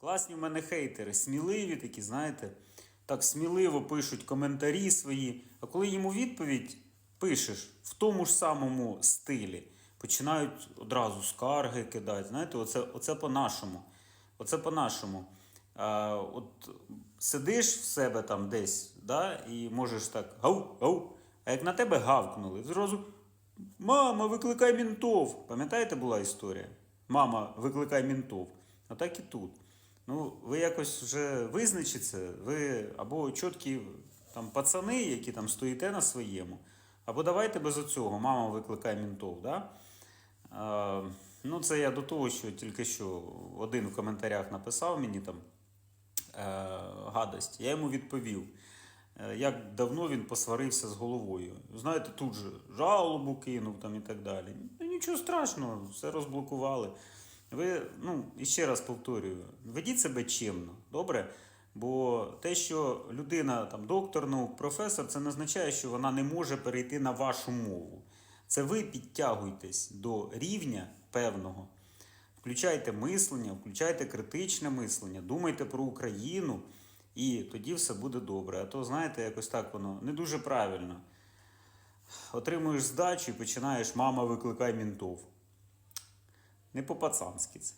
Класні в мене хейтери, сміливі такі, знаєте, так сміливо пишуть коментарі свої. А коли йому відповідь пишеш в тому ж самому стилі, починають одразу скарги кидати. Знаєте, оце, оце по-нашому. Оце по-нашому. От сидиш в себе там десь, да, і можеш так гау. А як на тебе гавкнули, зразу Мама, викликай мінтов. Пам'ятаєте, була історія? Мама, викликай мінтов. А так і тут. Ну, ви якось вже визначіться, ви або чіткі там пацани, які там стоїте на своєму, або давайте без оцього, мама викликай мінтов. Да? А, ну, це я до того, що тільки що один в коментарях написав мені там е, гадость. Я йому відповів, е, як давно він посварився з головою. Знаєте, тут же жалобу кинув там і так далі. Ну, нічого страшного, все розблокували. Ви, ну, і ще раз повторюю, ведіть себе чемно, добре? Бо те, що людина, там, доктор наук, професор, це не означає, що вона не може перейти на вашу мову. Це ви підтягуйтесь до рівня певного. Включайте мислення, включайте критичне мислення, думайте про Україну, і тоді все буде добре. А то, знаєте, якось так воно не дуже правильно. Отримуєш здачу і починаєш, мама, викликай мінтов. Не по-пацанськи це.